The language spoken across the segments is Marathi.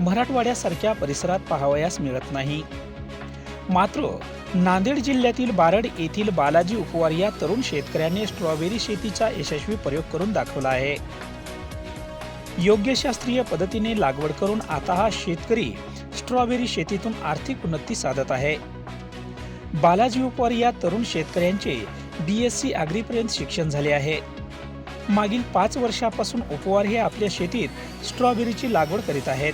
मराठवाड्यासारख्या परिसरात पाहावयास मिळत नाही. मात्र नांदेड जिल्ह्यातील बारड येथील बालाजी उपवार या तरुण शेतकऱ्याने स्ट्रॉबेरी शेतीचा यशस्वी प्रयोग करून दाखवला आहे. योग्य शास्त्रीय पद्धतीने लागवड करून आता हा शेतकरी स्ट्रॉबेरी शेतीतून आर्थिक उन्नती साधत आहे. बालाजी उपवार या तरुण शेतकऱ्यांचे बी एस सी अग्रीपर्यंत शिक्षण झाले आहे. मागील पाच वर्षापासून उपवार हे आपल्या शेतीत स्ट्रॉबेरीची लागवड करीत आहेत.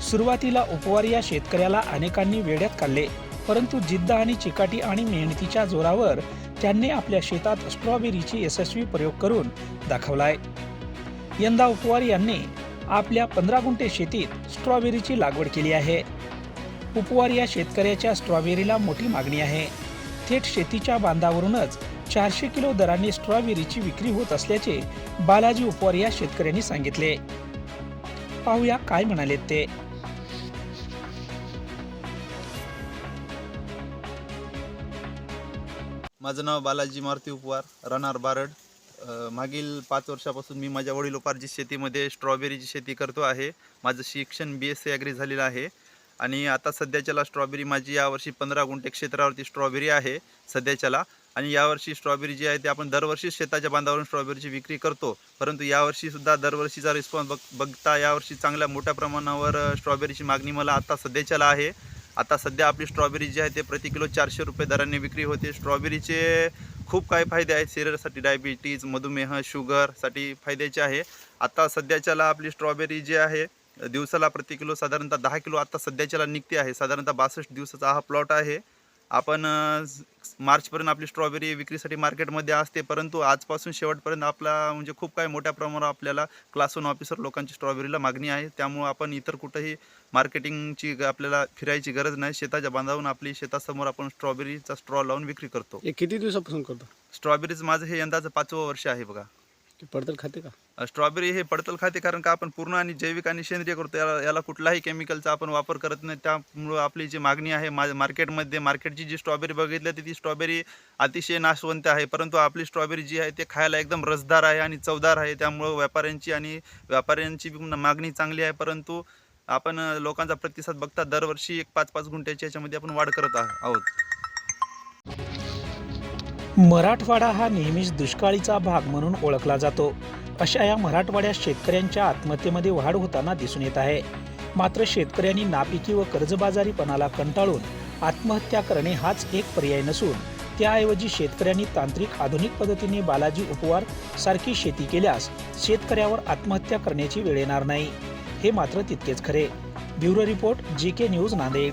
सुरुवातीला उपवार या शेतकऱ्याला अनेकांनी वेड्यात काढले परंतु जिद्द आणि चिकाटी आणि मेहनतीच्या जोरावर त्यांनी आपल्या शेतात स्ट्रॉबेरीची यशस्वी प्रयोग करून दाखवलाय. यंदा उपवार यांनी आपल्या पंधरा गुंठे शेतीत स्ट्रॉबेरीची लागवड केली आहे. उपवार या शेतकऱ्याच्या स्ट्रॉबेरीला मोठी मागणी आहे. थेट शेतीच्या बांधावरूनच चारशे किलो दराने स्ट्रॉबेरीची विक्री होत असल्याचे बालाजी उपवार या शेतकऱ्यांनी सांगितले. पाहूया काय म्हणाले ते. माझं नाव बालाजी मारुती उपवार राहणार बारड. मागील पाच वर्षापासून मी माझ्या वडिलोपार्जित शेतीमध्ये स्ट्रॉबेरीची शेती करतो आहे. माझं शिक्षण बी एस सी ॲग्री झालेलं आहे. आणि आता सध्याच्याला स्ट्रॉबेरी माझी यावर्षी पंधरा गुंठे क्षेत्रावरती स्ट्रॉबेरी आहे सध्याच्याला. आणि यावर्षी स्ट्रॉबेरी जी आहे ते आपण दरवर्षी शेताच्या बांधावरून स्ट्रॉबेरीची विक्री करतो. परंतु यावर्षीसुद्धा दरवर्षीचा रिस्पॉन्स बघ बघता यावर्षी चांगल्या मोठ्या प्रमाणावर स्ट्रॉबेरीची मागणी मला आता सध्याच्याला आहे. आता सध्या आपली स्ट्रॉबेरी जी आहे ते प्रति किलो चारशे रुपये दराने विक्री होते. स्ट्रॉबेरीचे खूप काही फायदे आहेत. शरीरासाठी डायबिटीज मधुमेह शुगरसाठी फायद्याचे आहे. आता सध्याच्याला आपली स्ट्रॉबेरी जी आहे दिवसाला प्रति किलो साधारणतः दहा किलो आता सध्याच्याला निघते आहे. साधारणतः बासष्ट दिवसाचा हा प्लॉट आहे. आपण मार्चपर्यंत आपली स्ट्रॉबेरी विक्रीसाठी मार्केटमध्ये असते परंतु आजपासून शेवटपर्यंत आपला म्हणजे खूप काही मोठ्या प्रमाणावर आपल्याला क्लास वन ऑफिसर लोकांची स्ट्रॉबेरीला मागणी आहे. त्यामुळं आपण इतर कुठंही मार्केटिंगची आपल्याला फिरायची गरज नाही. शेताच्या बांधावून आपली शेतासमोर आपण स्ट्रॉबेरीचा स्ट्रॉ लावून विक्री करतो. हे किती दिवसापासून करतो? स्ट्रॉबेरीचं माझं हे यंदाचं पाचवं वर्ष आहे बघा. पडतल खाते का? स्ट्रॉबेरी हे पडतल खाते कारण का आपण पूर्ण आणि जैविक आणि सेंद्रिय करतो. याला याला कुठलाही केमिकलचा आपण वापर करत नाही. त्यामुळं आपली जी मागणी आहे मा मार्केटमध्ये मार्केटची जी स्ट्रॉबेरी बघितली तर ती स्ट्रॉबेरी अतिशय नाशवंत आहे. परंतु आपली स्ट्रॉबेरी जी आहे ते खायला एकदम रसदार आहे आणि चवदार आहे. त्यामुळं व्यापाऱ्यांची आणि व्यापाऱ्यांची मागणी चांगली आहे. परंतु आपण लोकांचा प्रतिसाद बघता दरवर्षी एक पाच पाच गुंठ्याची याच्यामध्ये आपण वाढ करत आहोत आहोत. मराठवाडा हा नेहमीच दुष्काळीचा भाग म्हणून ओळखला जातो. अशा या मराठवाड्यात शेतकऱ्यांच्या आत्महत्येमध्ये वाढ होताना दिसून येत आहे. मात्र शेतकऱ्यांनी नापिकी व कर्जबाजारीपणाला कंटाळून आत्महत्या करणे हाच एक पर्याय नसून त्याऐवजी शेतकऱ्यांनी तांत्रिक आधुनिक पद्धतीने बालाजी उपवार सारखी शेती केल्यास शेतकऱ्यावर आत्महत्या करण्याची वेळ येणार नाही. हे मात्र तितकेच खरे. Bureau report G K news Nanded.